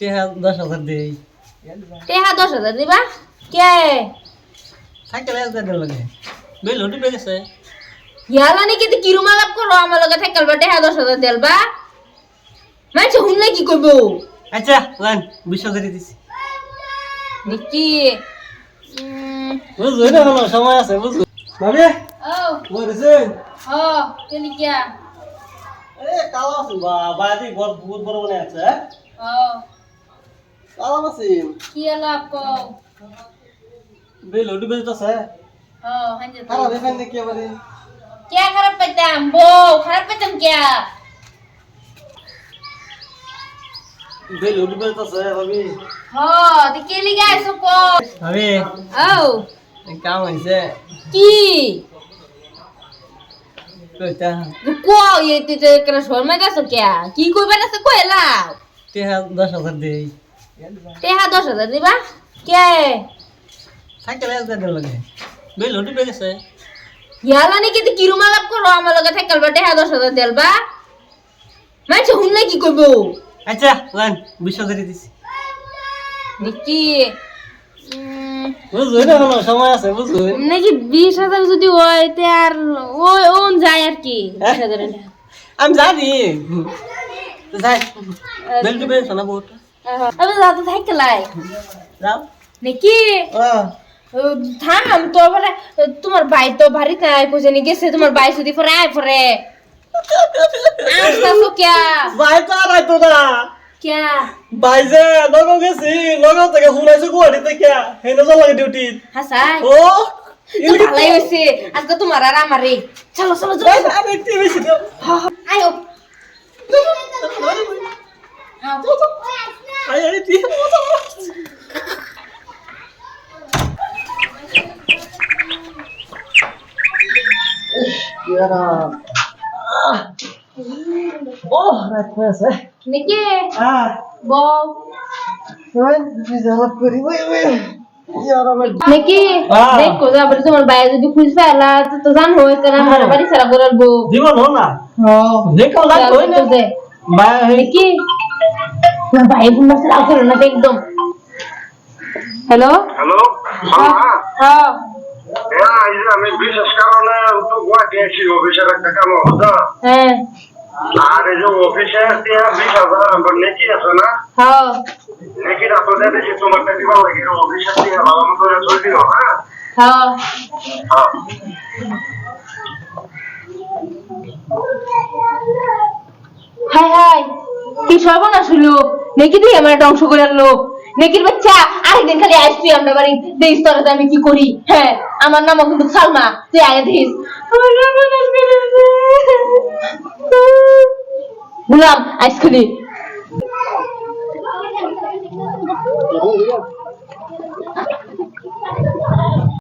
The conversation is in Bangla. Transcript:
টেহা দশ হাজার দেই। টেহা দশ হাজার দিবা? কে? সাইকেল হাজার লাগে। বেল হটু পেয়ে গেছে। ইয়ালা নাকি তো কিরুমা লাভ করো আমার লগে থাকাল বা টেহা দশ হাজার দেলবা মানছে শুনলে কি করব আচ্ছা লান বিশ হাজারই দিছি। উম, বুঝব না হলো সময় আছে বুঝব ভাবি ও বলেছে ও কেলি কিয়া? এ কালো আছে বা বাদি ঘর বহুত বড় বড় আছে ও কালো আছে কি লাভ কও বেল হটু পেয়ে আছে ও হাঞ্জে খারাপ নাকি আবার কে খারাপ পাইতাম বউ খারাপ পাইতাম কে? বেল হটু পেয়ে আছে ভাবি। হ তুই কেলি গাইছো কো? ভাবি। ও। কাম হয়েছে কি? কইতা? কো ये তুই তো কেন শর্মা গেছো কে? কি কইবা না কই লাও টেহা দশ হাজার দেই। টেহা দশ হাজার দিবা? কে? সাইকেল হাজার দেওয়া লাগে। বেল পেয়ে গেছে ইয়ালা নাকি তুই কিরুমা লাভ করো আমার লগে থাকাল বা টেহা দশ হাজার দেলবা মানছে শুনলে কি করব আচ্ছা লান বিশ হাজারই দিছি। দেখি উম, বুঝব না হলো সময় আছে নাকি বিশ হাজার যদি হয় তে আর ওই ওন যায় আর কি বিশ আমি জানি। তো যাই বেল টু পেয়ে না বহুত আবে যাতে থাকে লাই। নাকি? থাম তো পরে তোমার ভাই তো ভারী নাই কইছে নি গেছে তোমার ভাই যদি পরে আয় পরে। আসতাছো ক্যা ভাই তো আর আইতো না ক্যা? ভাই যে লগো গেছি লগো থেকে শুনাইছো গুয়াহাটিতে কে হেনে যা লাগে ডিউটি হাসাই। ও ভালাই হইছে। আজকে তোমার আর আমারে চলো চলো চলো আমি একটু বেশি দাও। আয়ো। আই আই তুই ইয়ারা ও রাত হয়েছে নাকি আহ বউ ওই বিজালাপ করি ওই ওই ইয়ারা আমার নাকি আহ। দেখো যাবার তোমার ভাই যদি খুঁজ পাইলা তো তো জানো হইছে না আমার বাড়ি ছাড়া করার বউ জীবন হো না দেখো লাগ কই না দে ভাই নাকি তোমার ভাই বোন মাসে রাগ করো না তো একদম হ্যালো হ্যালো হ্যাঁ হ্যাঁ হ্যাঁ এই যে আমি বিশেষ কারণে তো গুয়াহাটি আছি অফিসের একটা কাম হতো হ্যাঁ আর এই যে অফিসে দিয়া বিশ হাজার আমার নেকি আছে না হ্যাঁ নেকির আপনাদের দেখি তোমার কাছে ভালো লাগে অফিসে দিয়া ভালো মতো করে চলে দিও হ্যাঁ হ্যাঁ কি সর্বনাশ হলো। নেকি তুই আমার একটা অংশ করে আনলো। নেকির বাচ্চা, আরেকদিন খালি আসবি আমরা বাড়ি। দেখিস তোর আমি কি করি? হ্যাঁ আমার নাম কিন্তু সালমা। তুই আগে দিস। গুলাম আইস খালি